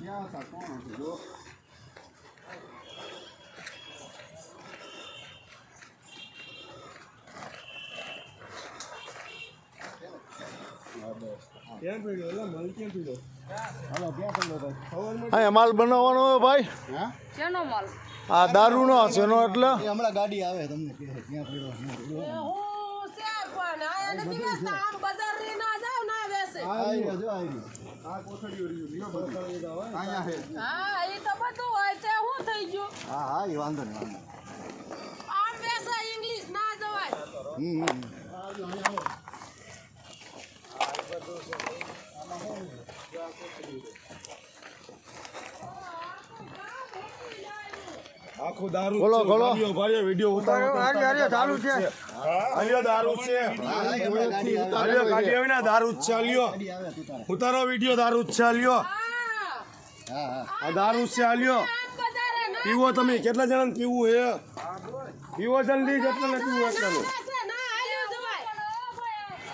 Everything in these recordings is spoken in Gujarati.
ક્યાં sacó, અહીંયા માલ બનાવવાનો હોય ભાઈ? હા શેનો માલ? આ દારૂનો શેનો એટલે? હમણાં ગાડી આવે તમને છે આવી જો આવી રહ્યો આ કોથળીઓ રહ્યું લ્યો બધું. અહીંયા છે હા એ તો બધું હોય છે શું થઈ ગયું. હા હા એ વાંધો નહીં વાંધો. આમ બેસા ઇંગ્લિશ ના જવાય. હમ હમ. આખો દારૂ બોલો બોલો. ખોલો. વિડિયો ઉતારો વીડિયો ઉતારો ચાલુ છે. આલ્યો દારૂ છે. હમણાં ગાડી આવીને દારૂ છે આલ્યો ઉતારો વીડિયો દારૂ છે આલ્યો હા હા. હા આ દારૂ છે આલ્યો પીવો તમે કેટલા જણા પીવું હે? પીવો જલ્દી કેટલા ને પીવું એટલાનું વેચે ના હાલ્યું જવાય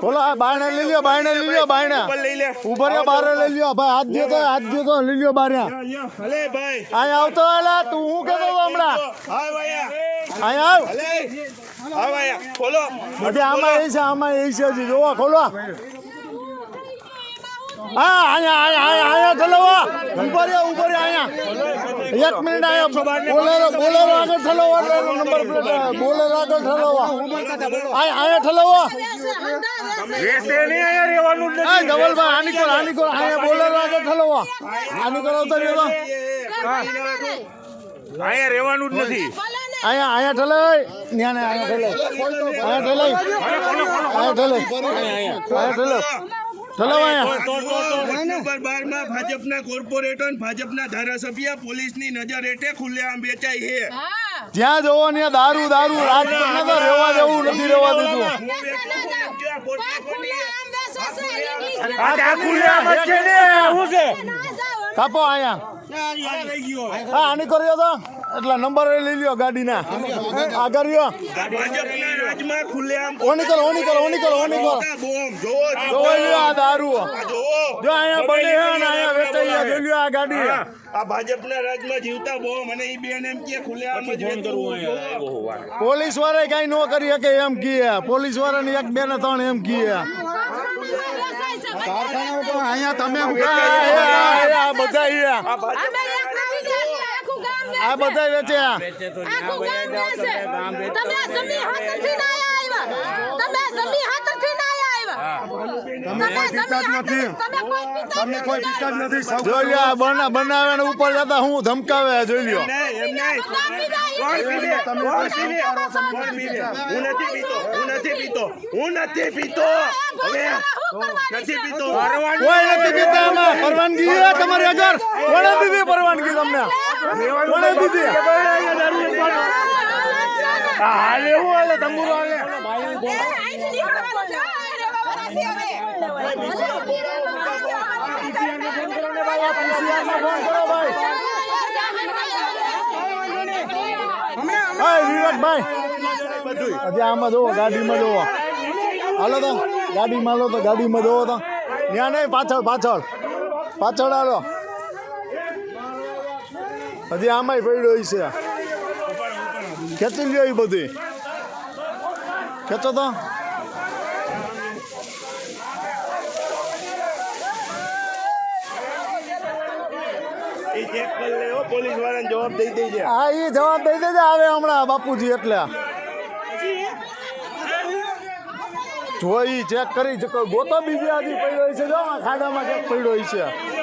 ખોલો બારણે લઈ લ્યો બારણે લઈ લ્યો બારણે ઉભર રે બારે લઈ લ્યો ભાઈ હાથ દે તો હાથ દે તો લઈ લ્યો બારણે અલે ભાઈ. આય આવતો એલા તું હું હતો હમણાં? હાય ભાઈ આય. આવ. અલે હા ભાઈ ખોલો. આમાં એ છે આમાં એ છે જોવા ખોલો. હા અહીંયા અહીંયા અહીંયા અહીંયા ઠલવો ઊભો રે ઊભો અહીંયા. એક મિનિટ અહીંયા બોલેરો બોલેરો આગળ ઠલવો એટલે એનો નંબર પ્લેટ બોલેરો આગળ ઠલવો. અહીંયા અહીંયા ઠલવો. વેચે હંડા વેચે વેસે નહીં અહીંયા રહેવાનું જ ધવલભાઈ આની કોર આની કોર અહીંયા બોલેરો આગળ ઠલવો. આની કોર અહીંયા રહેવાનું જ નથી. અહીંયા અહીંયા ઠલાય ન્યા ને અહીંયા ઠલાય અહીંયા ઠલાય અહીંયા ઠલાય અહીંયા ઠલાય ભાજપના કોર્પોરેટર ભાજપના ધારાસભ્ય પોલીસની નજર હેઠે ખુલ્લેઆમ વેચાય છે. જ્યાં જવો ત્યાં દારૂ દારૂ ને રહેવા દેવું નથી રહેવા ને ના કાપો આયા આ ગયો. હા આની કર્યો તો એટલે નંબર લઈ લ્યો ગાડીના. આ કર્યો ભાજપના ખુલ્લેઆમ ઓ કરો ઓ કરો ઓ કરો ઓ કરો બોમ જો જો જોવો આ દારૂ જો જો અહીંયા બને હે ને અહીંયા વેચાઈ જોઈ આ ગાડી. આ ભાજપના રાજમાં જીવતા બોમ અને ઈ બેન એમ કે ખુલ્લેઆમ જ વેચવું. પોલીસવાળા કઈ ન કરી શકે એમ કીએ પોલીસ વાળાને એક બે ને ત્રણ એમ કીએ કારખાના ઉપર અહીંયા તમે હું આ, બધા વેચે વેચ્યા તમે જમી હાથથી ના નથી. તમે કોઈ પીતા જ નથી. જોઈ લ્યો બના બનાવે ઉપર જતા હું ધમકાવે જોઈ લ્યો? હું નથી પીતો હું નથી પીતો નથી પીતો. હવે નથી પીતો. કોઈ નથી પીતા. એમાં પરવાનગી છે તમારી આગળ કોણે દીધી પરવાનગી તમને. કોણે દીધી. હાલે હું હાલે તંબુરો હાલે. આમાં જોવો ગાડીમાં જોવો. હાલો તો ગાડીમાં લો તો ગાડીમાં જોવો તો. ત્યાં નહીં પાછળ પાછળ. પાછળ હાલો હજી આમાંય પડ્યો છે ખેંચી લ્યો એ બધી ખેંચો તો એ ચેક કરી લે હો, પોલીસ વાળાને જવાબ દઈ દેજે હા એ જવાબ દઈ દેજે આવે હમણાં બાપુજી એટલે જોઈ ચેક કરી ગોતો બીજી આજી પડ્યો છે. જો ખાડામાં ક્યાંક પડ્યો છે.